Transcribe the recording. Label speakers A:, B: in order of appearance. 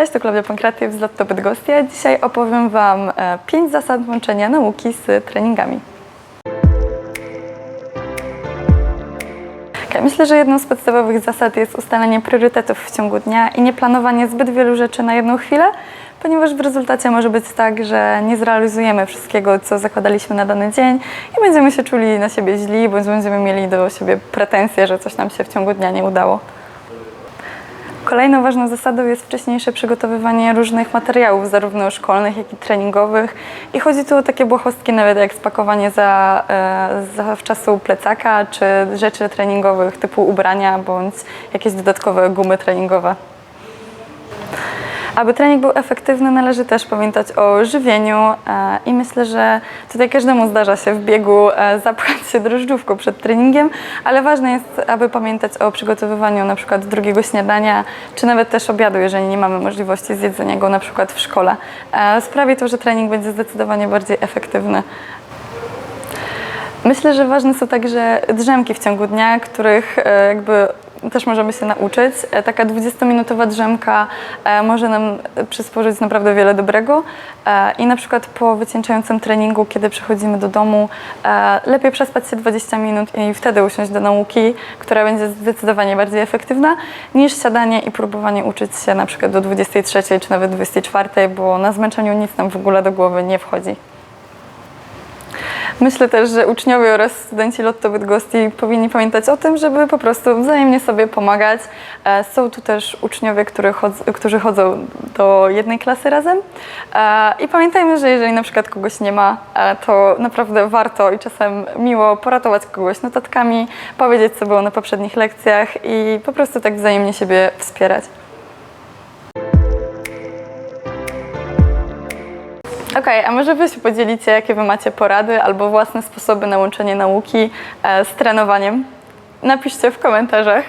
A: Cześć, to Klaudia Pankratyw z Lotto Bydgostia. Dzisiaj opowiem Wam 5 zasad łączenia nauki z treningami. Myślę, że jedną z podstawowych zasad jest ustalenie priorytetów w ciągu dnia i nie planowanie zbyt wielu rzeczy na jedną chwilę, ponieważ w rezultacie może być tak, że nie zrealizujemy wszystkiego, co zakładaliśmy na dany dzień i będziemy się czuli na siebie źli, bądź będziemy mieli do siebie pretensje, że coś nam się w ciągu dnia nie udało. Kolejną ważną zasadą jest wcześniejsze przygotowywanie różnych materiałów, zarówno szkolnych, jak i treningowych. I chodzi tu o takie błahostki, nawet jak spakowanie za, e, zawczasu plecaka, czy rzeczy treningowych typu ubrania, bądź jakieś dodatkowe gumy treningowe. Aby trening był efektywny, należy też pamiętać o żywieniu e, i myślę, że tutaj każdemu zdarza się w biegu e, zapchać się drożdżówką przed treningiem, ale ważne jest, aby pamiętać o przygotowywaniu na przykład drugiego śniadania, czy nawet też obiadu, jeżeli nie mamy możliwości zjedzenia go na przykład w szkole. E, Sprawi to, że trening będzie zdecydowanie bardziej efektywny. Myślę, że ważne są także drzemki w ciągu dnia, których jakby też możemy się nauczyć. E, Taka 20-minutowa drzemka e, może nam przysporzyć naprawdę wiele dobrego E, i na przykład po wycieńczającym treningu, kiedy przychodzimy do domu, lepiej przespać się 20 minut i wtedy usiąść do nauki, która będzie zdecydowanie bardziej efektywna, niż siadanie i próbowanie uczyć się na przykład do 23 czy nawet 24, bo na zmęczeniu nic nam w ogóle do głowy nie wchodzi. Myślę też, że uczniowie oraz studenci Lotto Bydgoszczy powinni pamiętać o tym, żeby po prostu wzajemnie sobie pomagać. E, Są tu też uczniowie, którzy chodzą, którzy chodzą do jednej klasy razem. E, I pamiętajmy, że jeżeli na przykład kogoś nie ma, e, to naprawdę warto i czasem miło poratować kogoś notatkami, powiedzieć, co było na poprzednich lekcjach i po prostu tak wzajemnie siebie wspierać. Okej, a może Wy się podzielicie, jakie Wy macie porady albo własne sposoby na łączenie nauki e, z trenowaniem? Napiszcie w komentarzach.